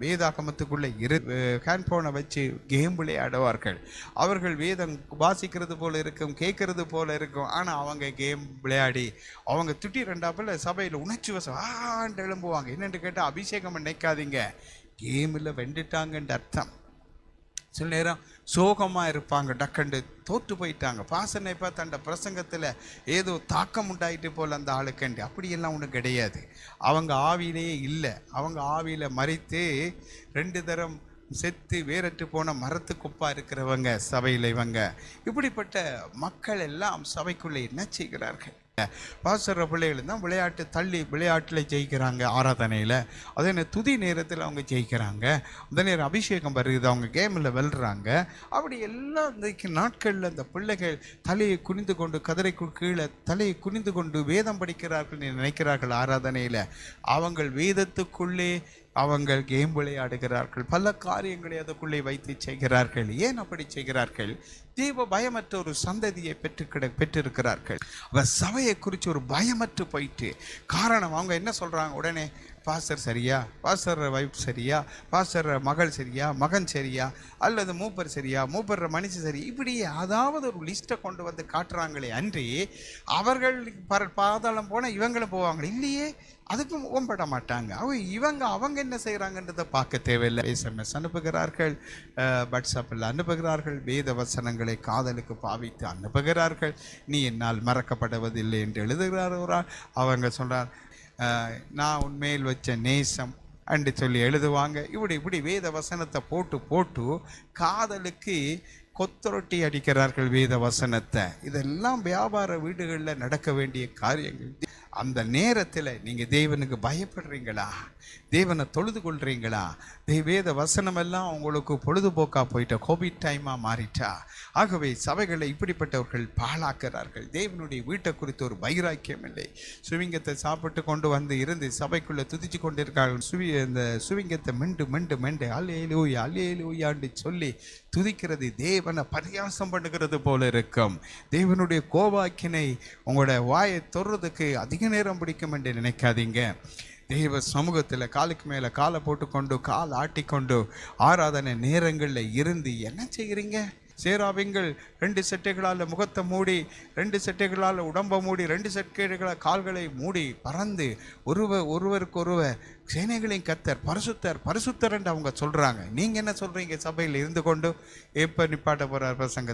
வேதாகமத்துக்குள்ளே இரு ஹேண்ட்ஃபோனை வச்சு கேம் விளையாடுவார்கள். அவர்கள் வேதம் வாசிக்கிறது போல இருக்கும் கேட்கறது போல இருக்கும். ஆனால் அவங்க கேம் விளையாடி அவங்க துட்டி ரெண்டாப்பில் சபையில் உணர்ச்சி வசம் ஆண்டு எழும்புவாங்க. என்னென்று கேட்டால் அபிஷேகம் நினைக்காதீங்க. கேமில் வெண்டுட்டாங்கன்ற அர்த்தம். சில நேரம் சோகமாக இருப்பாங்க டக்கண்டு தோற்று போயிட்டாங்க. பாசனை பார்த்து அந்த பிரசங்கத்தில் ஏதோ தாக்கம் உண்டாயிட்டு போல் அந்த ஆளுக்கண்டு. அப்படியெல்லாம் ஒன்றும் கிடையாது. அவங்க ஆவியிலேயே இல்லை. அவங்க ஆவியில் மறித்து ரெண்டு தரம் செத்து வேறற்று போன மரத்து குப்பா இருக்கிறவங்க சபையில் இவங்க. இப்படிப்பட்ட மக்கள் எல்லாம் சபைக்குள்ளே என்ன செய்கிறார்கள்? பாசுற பிள்ளைகள் தான் விளையாட்டு தள்ளி விளையாட்டில் ஜெயிக்கிறாங்க ஆராதனையில். அதே நேரம் துதி நேரத்தில் அவங்க ஜெயிக்கிறாங்க. அந்த நேரம் அபிஷேகம் வருது அவங்க கேமில் வெல்றாங்க. அப்படி எல்லாம் இன்றைக்கு நாட்களில் அந்த பிள்ளைகள் தலையை குனிந்து கொண்டு கதிரைக்கு கீழே தலையை குனிந்து கொண்டு வேதம் படிக்கிறார்கள் நினைக்கிறார்கள் ஆராதனையில். அவங்கள் வேதத்துக்குள்ளே அவங்கள் கேம் விளையாடுகிறார்கள். பல காரியங்களை அதுக்குள்ளே வைத்து செய்கிறார்கள். ஏன் அப்படி செய்கிறார்கள்? தீப பயமற்ற ஒரு சந்ததியை பெற்று கிட பெற்றிருக்கிறார்கள். அவர் சபையை குறித்து ஒரு பயமற்று போயிட்டு காரணம் அவங்க என்ன சொல்கிறாங்க உடனே பாஸ்டர் சரியா? பாஸ்டர் வைஃப் சரியா? பாஸ்டர் மகள் சரியா? மகன் சரியா? அல்லது மூப்பர் சரியா? மூப்பர் மனுஷன் சரி? இப்படி அதாவது ஒரு லிஸ்ட்டை கொண்டு வந்து காட்டுறாங்களே அன்றி அவர்கள் பர பாதாளம் போனால் இவங்களும் போவாங்க இல்லையே அதுக்கும் ஓம்பட மாட்டாங்க. அவங்க இவங்க அவங்க என்ன செய்கிறாங்கன்றதை பார்க்க தேவையில்லை. எஸ்எம்எஸ் அனுப்புகிறார்கள். வாட்ஸ்அப்பில் அனுப்புகிறார்கள். வேத வசனங்களை காதலுக்கு பாவித்து அனுப்புகிறார்கள். நீ என்னால் மறக்கப்படுவதில்லை என்று எழுதுகிறார் அவங்க சொல்கிறார் நான் உன்மேல் வச்ச நேசம் அண்டு சொல்லி எழுதுவாங்க. இப்படி இப்படி வேத வசனத்தை போட்டு போட்டு காதலுக்கு கொத்தரொட்டி அடிக்கிறார்கள் வேத வசனத்தை. இதெல்லாம் வியாபார வீடுகளில் நடக்க வேண்டிய காரியங்கள். அந்த நேரத்தில் நீங்கள் தேவனுக்கு பயப்படுறீங்களா? தேவனை தொழுது கொள்கிறீங்களா தெய்வேத வசனமெல்லாம் வசனம் எல்லாம் உங்களுக்கு பொழுதுபோக்காக போயிட்ட கோவிட் டைமாக மாறிட்டா. ஆகவே சபைகளை இப்படிப்பட்டவர்கள் பாழாக்கிறார்கள். தேவனுடைய வீட்டை குறித்து ஒரு வைராக்கியம் இல்லை. சுவிங்கத்தை சாப்பிட்டு கொண்டு வந்து இருந்து சபைக்குள்ளே துதிச்சு கொண்டிருக்கார்கள். சுவி இந்த சுவிங்கத்தை மெண்டு மெண்டு மெண்டு அல்லேலூயா அல்லேலூயான்னு சொல்லி துதிக்கிறது தேவனை பரியாசம் பண்ணுகிறது போல இருக்கும். தேவனுடைய கோபாக்கினை உங்களோட வாயை தொடுறதுக்கு அதிக நேரம் பிடிக்கும் என்று நினைக்காதீங்க. தேவ சமூகத்தில் காலுக்கு மேலே காலை போட்டுக்கொண்டு கால் ஆட்டிக்கொண்டு ஆராதனை நேரங்களில் இருந்து என்ன செய்கிறீங்க சேராவிங்கள் ரெண்டு செட்டைகளால் முகத்தை மூடி ரெண்டு செட்டைகளால் உடம்பை மூடி ரெண்டு செட்டைகளால் கால்களை மூடி பறந்து ஒருவர் ஒருவருக்கு ஒருவர் சேனைகளின் கத்தர் பரிசுத்தர் பரிசுத்தர் என்று அவங்க சொல்கிறாங்க நீங்கள் என்ன சொல்கிறீங்க சபையில் இருந்து கொண்டு எப்போ நிப்பாட்ட போகிறார் பிரசங்க